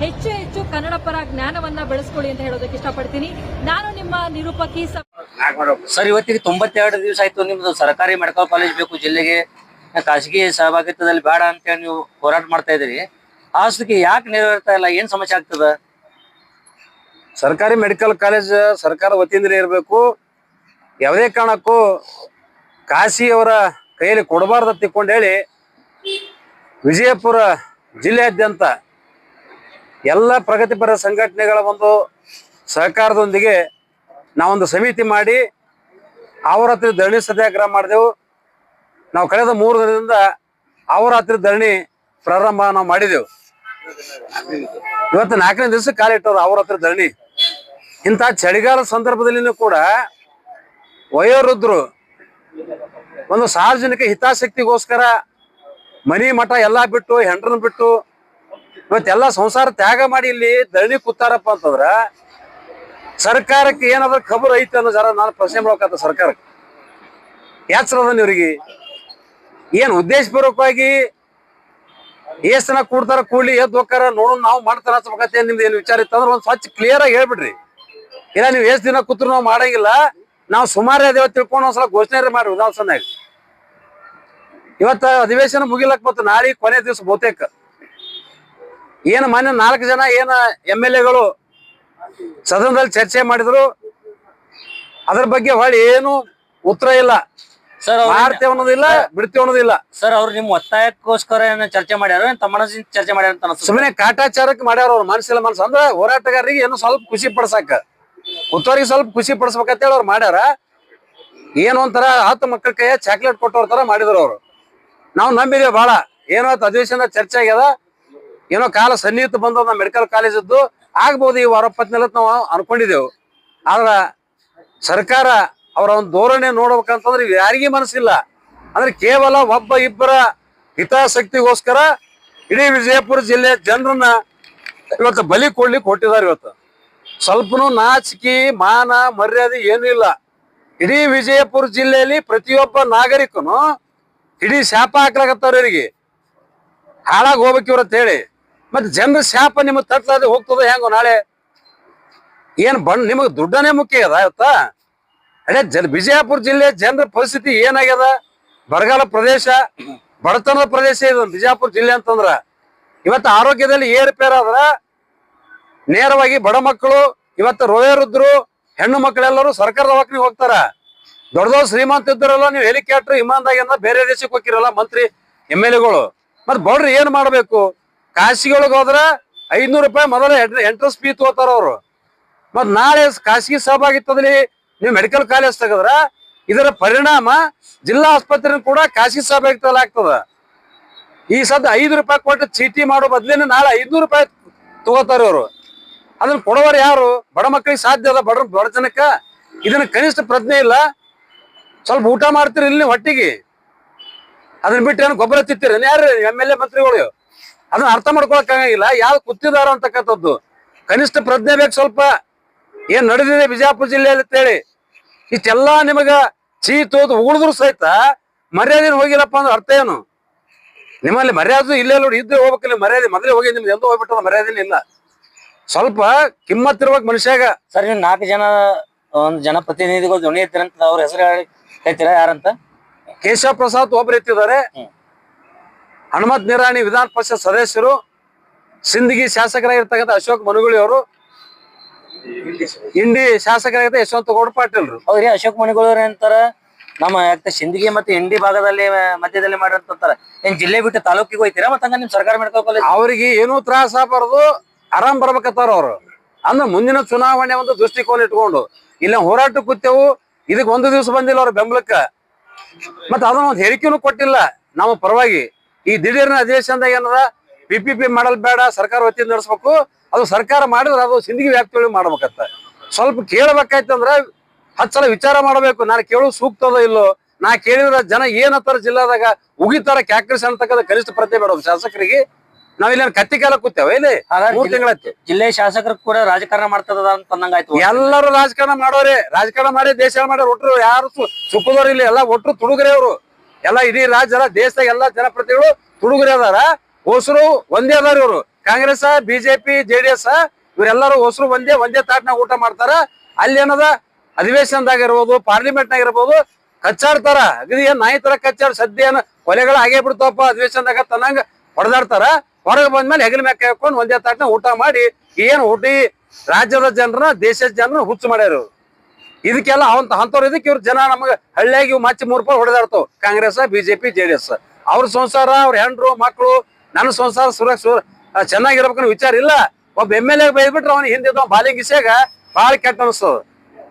ಹೆಚ್ಚು ಹೆಚ್ಚು ಕನ್ನಡ ಪರ ಜ್ಞಾನವನ್ನ ಬೆಳೆಸ್ಕೊಳ್ಳಿ ಅಂತ ಹೇಳೋದಕ್ಕೆ ಇಷ್ಟಪಡ್ತೀನಿ. ನಾನು ನಿಮ್ಮ ನಿರೂಪಕಿ ಸರ್ ಇವತ್ತಿಗೆ ತೊಂಬತ್ತೆರಡು ದಿವಸ ಆಯ್ತು. ನಿಮ್ದು ಸರ್ಕಾರಿ ಮೆಡಿಕಲ್ ಕಾಲೇಜ್ ಬೇಕು ಜಿಲ್ಲೆಗೆ ಖಾಸಗಿ ಸಹಭಾಗಿತ್ವದಲ್ಲಿ ಬೇಡ ಅಂತೇಳಿ ನೀವು ಹೋರಾಟ ಮಾಡ್ತಾ ಇದ್ದೀರಿ. ಆಸ್ತಿಗೆ ಯಾಕೆ ನೆರವೇರ್ತಾ ಇಲ್ಲ? ಏನ್ ಸಮಸ್ಯೆ ಆಗ್ತದ? ಸರ್ಕಾರಿ ಮೆಡಿಕಲ್ ಕಾಲೇಜ್ ಸರ್ಕಾರ ವತಿಯಿಂದ ಇರಬೇಕು. ಯಾವುದೇ ಕಾರಣಕ್ಕೂ ಕಾಶಿಯವರ ಕೈಯಲ್ಲಿ ಕೊಡಬಾರ್ದು ಅಂತ ತಿಳ್ಕೊಂಡು ಹೇಳಿ ವಿಜಯಪುರ ಜಿಲ್ಲೆಯಾದ್ಯಂತ ಎಲ್ಲ ಪ್ರಗತಿಪರ ಸಂಘಟನೆಗಳ ಒಂದು ಸಹಕಾರದೊಂದಿಗೆ ನಾವೊಂದು ಸಮಿತಿ ಮಾಡಿ ಅವರ ಹತ್ರ ಧರಣಿ ಸತ್ಯಾಗ್ರಹ ಮಾಡಿದೆವು. ನಾವು ಕಳೆದ ಮೂರು ದಿನದಿಂದ ಅವರ ಹತ್ರ ಧರಣಿ ಪ್ರಾರಂಭ ನಾವು ಮಾಡಿದೆವು. ಇವತ್ತು ನಾಲ್ಕನೇ ದಿವಸ ಕಾಲಿಟ್ಟವ್ರು ಆವರಾತ್ರಿ ಧರಣಿ. ಇಂಥ ಚಳಿಗಾಲ ಸಂದರ್ಭದಲ್ಲಿನೂ ಕೂಡ ವಯೋವೃದ್ಧರು ಒಂದು ಸಾರ್ವಜನಿಕ ಹಿತಾಸಕ್ತಿಗೋಸ್ಕರ ಮನಿ ಮಠ ಎಲ್ಲ ಬಿಟ್ಟು, ಹೆಂಡ್ರನ್ನ ಬಿಟ್ಟು ಇವತ್ತೆಲ್ಲ ಸಂಸಾರ ತ್ಯಾಗ ಮಾಡಿ ಇಲ್ಲಿ ಧರಣಿ ಕೂತಾರಪ್ಪ ಅಂತಂದ್ರ ಸರ್ಕಾರಕ್ಕೆ ಏನಾದ್ರೂ ಖಬರ್ ಐತೆ ಅನ್ನೋ ಜರ ನಾನು ಪ್ರಶ್ನೆ ಮಾಡ್ಬೇಕಂತ ಸರ್ಕಾರಕ್ಕೆ. ಯಾಚ್ರದ ಇವ್ರಿಗೆ? ಏನ್ ಉದ್ದೇಶಪೂರ್ವಕವಾಗಿ ಎಷ್ಟ್ ಜನ ಕೂಡ್ತಾರ ಕೂಡ್ಲಿ ಎದ್ದು ಹೋಗ್ತಾರ ನೋಡೋಣ ನಾವು ಮಾಡ್ತಾರ ಹಚ್ಬೇಕತ್ತೆ ನಿಮ್ದು ಏನ್ ವಿಚಾರ ಇತ್ತಂದ್ರೆ ಒಂದ್ ಸ್ವಚ್ಛ ಕ್ಲಿಯರ್ ಆಗಿ ಹೇಳ್ಬಿಡ್ರಿ. ಇಲ್ಲ ನೀವು ಎಷ್ಟ್ ದಿನ ಕೂತ್ರು ನಾವು ಮಾಡಂಗಿಲ್ಲ, ನಾವು ಸುಮಾರು ಅದೇವ ತಿಳ್ಕೊಂಡು ಒಂದ್ಸಲ ಘೋಷಣೆ ಮಾಡಿ ಉದಾಹರಣೆ ಇವತ್ತ ಅಧಿವೇಶನ ಮುಗಿಲಕ್ ಮತ್ತು ನಾಳೆ ಕೊನೆ ದಿವಸ ಬಹುತೇಕ. ಏನು ಮೊನ್ನೆ ನಾಲ್ಕು ಜನ ಏನು ಎಂ ಎಲ್ ಎಗಳು ಸದನದಲ್ಲಿ ಚರ್ಚೆ ಮಾಡಿದ್ರು. ಅದ್ರ ಬಗ್ಗೆ ಹೊಳ್ಳಿ ಏನು ಉತ್ತರ ಇಲ್ಲ. ಸರ್ ಮಾಡ್ತೇವೆ ಅನ್ನೋದಿಲ್ಲ ಬಿಡ್ತೇವೆ ಅನ್ನೋದಿಲ್ಲ. ಸರ್ ಅವ್ರು ನಿಮ್ ಒತ್ತಾಯಕ್ಕೋಸ್ಕರ ಏನ ಚರ್ಚೆ ಮಾಡ್ಯಾರ ತಮ್ಮ ಮನಸ್ಸಿನ ಚರ್ಚೆ ಮಾಡ್ಯಾರ ಅಂತ ಅನ್ಸುತ್ತೆ. ಸುಮ್ಮನೆ ಕಾಟಾಚಾರಕ್ಕೆ ಮಾಡ್ಯಾರ ಅವ್ರ ಮನಸ್ಸಿಲ್ಲ ಮನಸ್ಸು. ಅಂದ್ರೆ ಹೋರಾಟಗಾರರಿಗೆ ಏನೋ ಸ್ವಲ್ಪ ಖುಷಿ ಪಡ್ಸಾಕ. ಉತ್ತವರಿಗೆ ಸ್ವಲ್ಪ ಖುಷಿ ಪಡಿಸ್ಬೇಕಂತೇಳಿ ಅವ್ರು ಮಾಡ್ಯಾರ. ಏನೋ ಒಂಥರ ಹತ್ತು ಮಕ್ಕಳ ಕೈಯ ಚಾಕ್ಲೇಟ್ ಕೊಟ್ಟವ್ರ ತರ ಮಾಡಿದ್ರು ಅವ್ರು. ನಾವು ನಂಬಿದೀವಿ ಬಹಳ ಏನೋ ಅಧಿವೇಶನ ಚರ್ಚೆ ಆಗ್ಯದ. ಏನೋ ಕಾಲ ಸನ್ನಿಹಿತ ಬಂದ ಮೆಡಿಕಲ್ ಕಾಲೇಜದ್ದು ಆಗ್ಬೋದು ಈ ವಾರಪ್ಪತ್ನೆಲ್ಲ ನಾವು ಅನ್ಕೊಂಡಿದ್ದೆವು. ಆದ್ರ ಸರ್ಕಾರ ಅವರ ಒಂದು ಧೋರಣೆ ನೋಡ್ಬೇಕಂತಂದ್ರೆ ಯಾರಿಗೂ ಮನಸ್ಸಿಲ್ಲ. ಅಂದ್ರೆ ಕೇವಲ ಒಬ್ಬ ಇಬ್ಬರ ಹಿತಾಸಕ್ತಿಗೋಸ್ಕರ ಇಡೀ ವಿಜಯಪುರ ಜಿಲ್ಲೆ ಜನರನ್ನ ಇವತ್ತು ಬಲಿ ಕೊಡ್ಲಿಕ್ಕೆ ಕೊಟ್ಟಿದ್ದಾರೆ ಇವತ್ತು. ಸ್ವಲ್ಪನೂ ನಾಚಿಕೆ, ಮಾನ, ಮರ್ಯಾದೆ ಏನೂ ಇಲ್ಲ. ಇಡೀ ವಿಜಯಪುರ ಜಿಲ್ಲೆಯಲ್ಲಿ ಪ್ರತಿಯೊಬ್ಬ ನಾಗರಿಕನು ಇಡೀ ಶಾಪ ಹಾಕ್ಲಾಕತ್ತವ್ರಿಗೆ ಹಾಳಾಗಿ ಹೋಗ್ಬೇಕು ಇವ್ರ ಅಂತ ಹೇಳಿ. ಮತ್ತೆ ಜನರ ಶಾಪ ನಿಮಗೆ ತಟ್ಲಾದ್ರೆ ಹೋಗ್ತದ ಹೆಂಗೋ ನಾಳೆ? ಏನ್ ಬಣ್ಣ, ನಿಮಗೆ ದುಡ್ಡನೇ ಮುಖ್ಯ ಅದ ಇವತ್ತ? ಅದೇ ಜನ, ಬಿಜಾಪುರ ಜಿಲ್ಲೆ ಜನರ ಪರಿಸ್ಥಿತಿ ಏನಾಗ್ಯದ? ಬರಗಾಲ ಪ್ರದೇಶ, ಬಡತನದ ಪ್ರದೇಶ ಇದು, ಬಿಜಾಪುರ ಜಿಲ್ಲೆ ಅಂತಂದ್ರ. ಇವತ್ತು ಆರೋಗ್ಯದಲ್ಲಿ ಏರುಪೇರು ನೇರವಾಗಿ ಬಡ ಮಕ್ಕಳು, ಇವತ್ತು ರೋಯರುದ್ರು, ಹೆಣ್ಣು ಮಕ್ಕಳೆಲ್ಲರೂ ಸರ್ಕಾರದ ವಾಕ್ನಿಗೆ ಹೋಗ್ತಾರ. ದೊಡ್ಡ ದೊಡ್ಡ ಶ್ರೀಮಂತ ಇದ್ದರಲ್ಲ, ನೀವು ಹೆಲಿಕಾಪ್ಟರ್ ವಿಮಾನದಾಗ ಬೇರೆ ದೇಶಕ್ಕೆ ಹೋಗಿರಲ್ಲ ಮಂತ್ರಿ, ಎಂ ಎಲ್ ಎಗಳು. ಮತ್ತೆ ಬಡ್ರಿ ಏನ್ ಮಾಡ್ಬೇಕು? ಖಾಸಗಿಯೊಳಗೆ ಹೋದ್ರ ಐದ್ನೂರು ರೂಪಾಯಿ ಮೊದಲ ಎಂಟ್ರೆನ್ಸ್ ಫೀ ತಗೋತಾರ ಅವರು. ಮತ್ ನಾಳೆ ಖಾಸಗಿ ಸಹಭಾಗಿತ್ವದಲ್ಲಿ ನೀವು ಮೆಡಿಕಲ್ ಕಾಲೇಜ್ ತೆಗದ್ರ ಇದರ ಪರಿಣಾಮ ಜಿಲ್ಲಾ ಆಸ್ಪತ್ರೆ ಕೂಡ ಖಾಸಗಿ ಸಹಭಾಗಿತ್ವದಲ್ಲಿ ಆಗ್ತದ. ಈ ಸದ್ಯ ಐದು ರೂಪಾಯಿ ಕೊಟ್ಟು ಚೀಟಿ ಮಾಡೋ ಬದ್ಲಿನ ನಾಳೆ ಐದ್ನೂರು ರೂಪಾಯಿ ತಗೋತಾರ ಅವರು. ಅದನ್ನ ಕೊಡೋರು ಯಾರು? ಬಡ ಮಕ್ಕಳಿಗೆ ಸಾಧ್ಯ ಅದ ಬಡ ಬಡ ಜನಕ್ಕ. ಇದನ್ನ ಕನಿಷ್ಠ ಪ್ರಜ್ಞೆ ಇಲ್ಲ. ಸ್ವಲ್ಪ ಊಟ ಮಾಡ್ತೀರಿ ಇಲ್ಲಿ ಹೊಟ್ಟಿಗೆ ಅದನ್ನ ಬಿಟ್ಟು ಏನು ಗೊಬ್ಬರ ತಿತ್ತಿರ ಯಾರು ಎಂ ಎಲ್ ಎ ಮಂತ್ರಿಗಳು? ಅದನ್ನ ಅರ್ಥ ಮಾಡ್ಕೊಳಕ್ ಆಗಂಗಿಲ್ಲ. ಯಾವ್ದು ಕೂತಿದಾರ ಅಂತಕ್ಕಂಥದ್ದು. ಕನಿಷ್ಠ ಪ್ರಜ್ಞೆ ಬೇಕು ಸ್ವಲ್ಪ. ಏನ್ ನಡೆದಿದೆ ಬಿಜಾಪುರ ಜಿಲ್ಲೆಯಲ್ಲಿ ಅಂತೇಳಿ ಇಷ್ಟೆಲ್ಲಾ ನಿಮಗ ಚೀ ತೋದು ಉಳಿದ್ರು ಸಹಿತ ಮರ್ಯಾದೆ ಹೋಗಿಲ್ಲಪ್ಪ ಅಂದ್ರೆ ಅರ್ಥ ಏನು? ನಿಮ್ಮಲ್ಲಿ ಮರ್ಯಾದೆ ಇಲ್ಲೇ ನೋಡಿ ಇದ್ರೆ ಹೋಗ್ಬೇಕಲ್ಲ ಮರ್ಯಾದೆ. ಮೊದಲೇ ಹೋಗಿ ನಿಮ್ದು ಎಂದೂ ಹೋಗ್ಬಿಟ್ಟದ ಮರ್ಯಾದೆ ಇಲ್ಲ. ಸ್ವಲ್ಪ ಕಿಮ್ಮತ್ ಕಿಮ್ಮತ್ತಿರ್ಬೇಕು ಮನುಷ್ಯಾಗ ಸರ್ ನೀವು ನಾಲ್ಕು ಜನ ಒಂದು ಜನಪ್ರತಿನಿಧಿಗಳು ಧ್ವನಿ ಎತ್ತಿರಂತ ಅವ್ರ ಹೆಸರು ಹೇಳ್ತೀರಾ ಯಾರಂತ? ಕೇಶವ ಪ್ರಸಾದ್ ಒಬ್ರು ಎತ್ತಿದ್ದಾರೆ. ಹನುಮತ್ ನಿರಾಣಿ ವಿಧಾನ ಪರಿಷತ್ ಸದಸ್ಯರು ಸಿಂದಗಿ ಶಾಸಕರಾಗಿರ್ತಕ್ಕಂಥ ಅಶೋಕ್ ಮನುಗುಳಿ ಅವರು ಇಂಡಿ ಶಾಸಕರಾಗಿದ್ದ ಯಶವಂತ ಗೌಡ ಪಾಟೀಲ್ರು ಹೌದ್ರಿ ಅಶೋಕ್ ಮಣಿಗಳು ಅಂತಾರ ನಮ್ಮ ಯಾಕೆ ಸಿಂದಗಿ ಮತ್ತೆ ಇಂಡಿ ಭಾಗದಲ್ಲಿ ಮಧ್ಯದಲ್ಲಿ ಮಾಡಿರ್ತಾರ ಏನ್ ಜಿಲ್ಲೆ ಬಿಟ್ಟು ತಾಲೂಕಿಗೆ ಹೋಯ್ತೀರಾ ಮತ್ತೆ ಹಂಗ ನಿಮ್ ಸರ್ಕಾರ ಮೆಡಿಕಲ್ ಕಾಲೇಜ್ ಅವ್ರಿಗೆ ಏನೂ ತ್ರಾಸ ಬರದು ಆರಾಮ್ ಬರ್ಬೇಕತ್ತಾರ ಅವ್ರು. ಅಂದ್ರೆ ಮುಂದಿನ ಚುನಾವಣೆ ಒಂದು ದೃಷ್ಟಿಕೋನ ಇಟ್ಕೊಂಡು ಇಲ್ಲ ಹೋರಾಟ ಕೂತೇವು ಇದಕ್ ಒಂದು ದಿವಸ ಬಂದಿಲ್ಲ ಅವ್ರ ಬೆಂಬಲಕ್ಕ. ಮತ್ತ ಅದನ್ನ ಒಂದು ಹೇಳಿಕೆನೂ ಕೊಟ್ಟಿಲ್ಲ ನಮ್ಮ ಪರವಾಗಿ. ಈ ದಿಢೀರ್ನ ಅಧಿವೇಶನದಾಗ ಏನದ? ಪಿ ಪಿ ಪಿ ಮಾಡಲ್ ಬೇಡ ಸರ್ಕಾರ ವತಿಯಿಂದ ನಡೆಸ್ಬೇಕು. ಅದು ಸರ್ಕಾರ ಮಾಡಿದ್ರೆ ಅದು ಸಿಂದಗಿ ವ್ಯಾಪ್ತಿಯೊಳಗೆ ಮಾಡ್ಬೇಕತ್ತ ಸ್ವಲ್ಪ ಕೇಳಬೇಕಾಯ್ತಂದ್ರ ಹತ್ತು ಸಲ ವಿಚಾರ ಮಾಡಬೇಕು. ನಾನು ಕೇಳೋ ಸೂಕ್ತದೋ ಇಲ್ಲೋ? ನಾ ಕೇಳಿದ್ರ ಜನ ಏನತ್ತಾರ ಜಿಲ್ಲಾದಾಗ ಉಗಿತಾರ ಕ್ಯಾಕ್ರಿಸ್ ಅಂತಕ್ಕಂಥ ಕನಿಷ್ಠ ಪ್ರತಿ ಬೇಡ. ಶಾಸಕರಿಗೆ ನಾವಿಲ್ಲ ಕತ್ತಿ ಕಾಲ ಕೂತೇವೆ ಇಲ್ಲಿ? ಮೂರ್ ಜಿಲ್ಲೆ- ಶಾಸಕರು ಕೂಡ ರಾಜಕಾರಣ ಮಾಡ್ತದ ಅಂತ ಅಂದಂಗಾಯ್ತು ಎಲ್ಲರೂ ರಾಜಕಾರಣ ಮಾಡೋರೆ. ರಾಜಕಾರಣ ಮಾಡಿ ದೇಶ ಮಾಡೋರು ಒಟ್ಟರು ಯಾರು ಸುಖದವ್ರು ಇಲ್ಲಿ. ಎಲ್ಲ ಒಟ್ಟರು ತುಡುಗರೆ ಅವರು ಎಲ್ಲ ಇಡೀ ರಾಜ್ಯ ಎಲ್ಲ ದೇಶದಾಗ ಎಲ್ಲಾ ಜನಪ್ರತಿನಿಧಿಗಳು ತುಡುಗರೆ ಅದಾರ. ಹೊಸರು ಒಂದೇ ಅದಾರ ಇವರು. ಕಾಂಗ್ರೆಸ್, ಬಿಜೆಪಿ ಜೆಡಿಎಸ್ ಇವರೆಲ್ಲರೂ ಹೊಸರು ಒಂದೇ ಒಂದೇ ತಾಟ್ನಾಗ ಊಟ ಮಾಡ್ತಾರ. ಅಲ್ಲಿ ಏನದ? ಅಧಿವೇಶನದಾಗ ಇರ್ಬೋದು ಪಾರ್ಲಿಮೆಂಟ್ ನಾಗ ಇರ್ಬೋದು ಕಚ್ಚಾಡ್ತಾರ ಅಗದಿ ಏನ್ ನಾಯಿ ತರ ಕಚ್ಚಾಡ್ ಸದ್ಯ ಏನ ಕೊಲೆಗಳು ಆಗೇ ಬಿಡ್ತಾವಪ್ಪ, ಅಧಿವೇಶನದಾಗ ತನ್ನಂಗ ಹೊಡೆದಾಡ್ತಾರ. ಹೊರಗೆ ಬಂದ್ಮೇಲೆ ಹೆಗಲ ಮ್ಯಾಕ ಹಾಕೊಂಡು ಒಂದೇ ತಾಟ್ನ ಊಟ ಮಾಡಿ, ಏನ್ ಊಟಿ ರಾಜ್ಯದ ಜನರನ್ನ, ದೇಶದ ಜನರನ್ನ ಹುಚ್ಚು ಮಾಡ್ಯಾರ. ಇದಕ್ಕೆಲ್ಲ ಅವಂತ ಅಂತವ್ರು ಇದಕ್ಕೆ ಇವ್ರ ಜನ ನಮಗೆ ಹಳ್ಳಿಯಾಗಿ ಇವ್ ಮಚ್ಚಿ ಮೂರು ರೂಪಾಯಿ ಹೊಡೆದಾಡ್ತಾವ ಕಾಂಗ್ರೆಸ್ ಬಿಜೆಪಿ ಎಸ್ ಅವ್ರ ಸಂಸಾರ, ಅವ್ರ ಹೆಂಡ್ರು ಮಕ್ಕಳು ನನ್ನ ಸಂಸಾರ ಸುರಕ್ಷ ಚೆನ್ನಾಗಿರ್ಬೇಕನ್ನೋ ವಿಚಾರ ಇಲ್ಲ. ಒಬ್ಬ ಎಂ ಎಲ್ ಎ ಬೈದ್ಬಿಟ್ರೆ ಅವ್ನ ಹಿಂದಿದ್ದ ಬಾಲಿಂಗಿಸ್ಯಾಗ ಭಾಳ ಕೆಟ್ಟ ಅನಿಸ್ತದ.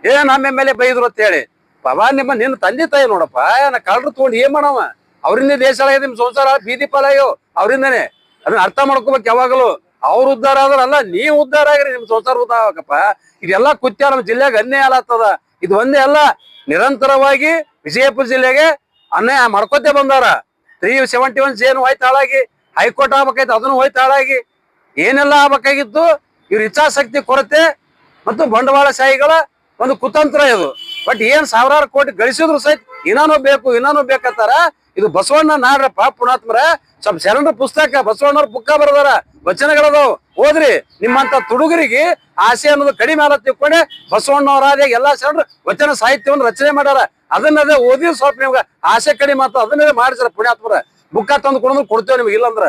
ಏ ನಮ್ಮ ಎಂ ಎಲ್ ಎ ಬೈದ್ರು ಅಂತ ಹೇಳಿ. ಬಾಬಾ ನಿಮ್ಮ ನಿನ್ನ ತಂದೆ ತಾಯಿ ನೋಡಪ್ಪ ನಾ ಕಳ್ರು ತಗೊಂಡು ಏನ್ ಮಾಡವ? ಅವರಿಂದ ದೇಶ ನಿಮ್ಮ ನಿಮ್ ಸಂಸಾರ ಬೀದಿ ಪಾಲಯೋ ಅವರಿಂದನೇ ಅದನ್ನ ಅರ್ಥ ಮಾಡ್ಕೋಬೇಕು ಯಾವಾಗಲೂ. ಅವ್ರ ಉದ್ಧಾರ ಆದ್ರಲ್ಲ ನೀವು ಉದ್ಧಾರ ಆಗ್ರಿ, ನಿಮ್ ಸಂಸಾರ ಉದ್ಧಾರ ಆಗಪ್ಪ ಇದೆಲ್ಲ ಕುತ್ಯ ನಮ್ಮ ಜಿಲ್ಲೆಗೆ ಅನ್ಯಾಯ ಆಲತ್ತದ ಇದು ಒಂದೇ ಅಲ್ಲ, ನಿರಂತರವಾಗಿ ವಿಜಯಪುರ ಜಿಲ್ಲೆಗೆ ಅನ್ಯಾಯ ಮಾಡ್ಕೋತೆ ಬಂದಾರ. ತ್ರೀ ಸೆವೆಂಟಿ ಒನ್ ಜೇನು ಹೋಯ್ತು ಹಾಳಾಗಿ, ಹೈಕೋರ್ಟ್ ಆಗ್ಬೇಕಾಯ್ತು, ಅದನ್ನು ಹೋಯ್ತು ಹಾಳಾಗಿ. ಏನೆಲ್ಲ ಆಗ್ಬೇಕಾಗಿತ್ತು, ಇವ್ರ ಇಚ್ಛಾಶಕ್ತಿ, ಕೊರತೆ ಮತ್ತು ಬಂಡವಾಳಶಾಹಿಗಳ ಒಂದು ಕುತಂತ್ರ ಇದು. ಬಟ್ ಏನ್ ಸಾವಿರಾರು ಕೋಟಿ ಗಳಿಸಿದ್ರು ಸಹಿತ ಇನ್ನಾನು ಬೇಕು ಇನ್ನಾನು ಬೇಕಂತಾರ ಇದು ಬಸವಣ್ಣ ನಾಡ್ರಪ್ಪ ಪುಣಾತ್ಮರ ಸ್ವಲ್ಪ ಶರಣರ ಪುಸ್ತಕ ಬಸವಣ್ಣವ್ರ ಬುಕ್ಕ ಬರದಾರ. ವಚನಗಳದಾವ್. ಓದ್ರಿ ನಿಮ್ಮಂತ ತುಡುಗರಿಗೆ ಆಸೆ ಅನ್ನೋದು ಕಡಿಮೆ ಆಲ ತಿಳ್ಕೊಂಡೆ ಬಸವಣ್ಣವರಾದ ಎಲ್ಲಾ ಶರಣರು ವಚನ ಸಾಹಿತ್ಯವನ್ನು ರಚನೆ ಮಾಡ್ಯಾರ. ಅದನ್ನದೇ ಓದಿ ಸ್ವಲ್ಪ ನಿಮ್ಗೆ ಆಸೆ ಕಡಿಮೆ ಅಂತ ಅದನ್ನೇ ಮಾಡಿಸ್ರ ಪುಣ್ಯಾತ್ಮರ. ಬುಕ್ಕ ತಂದು ಕೊಡೋದು ಕೊಡ್ತೇವೆ ನಿಮ್ಗೆ ಇಲ್ಲಂದ್ರ.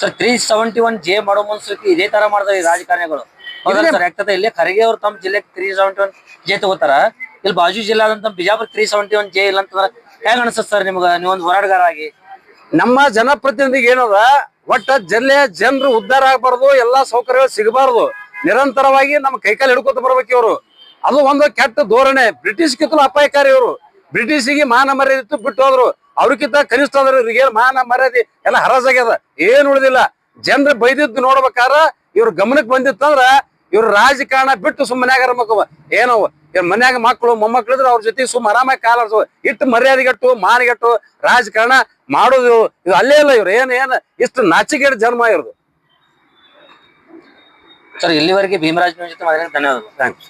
Sir three seventy one J ಮಾಡೋ ಮನ್ಸಕ್ಕೆ ಇದೇ ತರ ಮಾಡ್ತಾರೆ ಈ ರಾಜಕಾರಣಿಗಳು. ಯಾಕಂದ್ರೆ ಇಲ್ಲಿ ಖರ್ಗೆ ಅವ್ರು ತಮ್ಮ ಜಿಲ್ಲೆ ತ್ರೀ ಸೆವೆಂಟಿ ಒನ್ ಜೆ ತಗೋತಾರ. ಇಲ್ಲಿ ಬಾಜು ಜಿಲ್ಲಾದಂತ Bijapur three seventy one J ಇಲ್ಲ ಅಂತಂದ್ರೆ ಹೇಗ ಅನ್ಸುತ್ತೆ ಸರ್ ನಿಮ್ಗೆ? ನೀವೊಂದು ಹೋರಾಟಗಾರ ಆಗಿ ನಮ್ಮ ಜನಪ್ರತಿನಿಧಿಗೆ ಏನದ? ಒಟ್ಟ ಜಿಲ್ಲೆಯ ಜನರು ಉದ್ಧಾರ ಆಗಬಾರ್ದು, ಎಲ್ಲಾ ಸೌಕರ್ಯಗಳು ಸಿಗಬಾರ್ದು. ನಿರಂತರವಾಗಿ ನಮ್ಮ ಕೈಕಾಲು ಹಿಡ್ಕೊತ ಬರ್ಬೇಕು ಇವರು. ಅದು ಒಂದು ಕೆಟ್ಟ ಧೋರಣೆ. ಬ್ರಿಟಿಷ್ ಕಿತ್ತಲು ಅಪಾಯಕಾರಿ ಇವರು. ಬ್ರಿಟಿಷಿಗೆ ಮಾನ ಮರ್ಯಾದೆ ಬಿಟ್ಟು ಹೋದ್ರು. ಅವ್ರಿಗಿಂತ ಕನಿಷ್ಠ ಆದ್ರೆ ಇವ್ರಿಗೆ ಮಾನ ಮರ್ಯಾದೆ? ಎಲ್ಲ ಹರಾಜಾಗ್ಯದ ಏನ್ ಉಳಿದಿಲ್ಲ. ಜನರು ಬೈದಿದ್ದು ನೋಡ್ಬೇಕಾರ ಇವ್ರ ಗಮನಕ್ಕೆ ಬಂದಿತ್ತಂದ್ರ ಇವ್ರ ರಾಜಕಾರಣ ಬಿಟ್ಟು ಸುಮ್ಮನೆ ಆಗಿರ್ಬೇಕು ಏನೋ ಮನ್ಯಾಗ ಮಕ್ಕಳು ಮೊಮ್ಮಕ್ಳು ಇದ್ರೆ ಅವ್ರ ಜೊತೆ ಸುಮ್ ಆರಾಮಾಗಿ ಕಾಲ ಇಟ್ಟು ಮರ್ಯಾದೆಗೆಟ್ಟು, ಮಾನಿಗೆಟ್ಟು, ರಾಜಕಾರಣ ಮಾಡೋದು ಇದು ಅಲ್ಲೇ ಇಲ್ಲ ಇವ್ರು. ಏನ್ ಏನ್, ಇಷ್ಟು ನಾಚಿಕೆಡ್ ಜನ್ಮ ಇರೋದು ಸರ್, ಇಲ್ಲಿವರೆಗೆ ಭೀಮರಾಜ್ ಜೊತೆ ಧನ್ಯವಾದಗಳು. ಥ್ಯಾಂಕ್ಸ್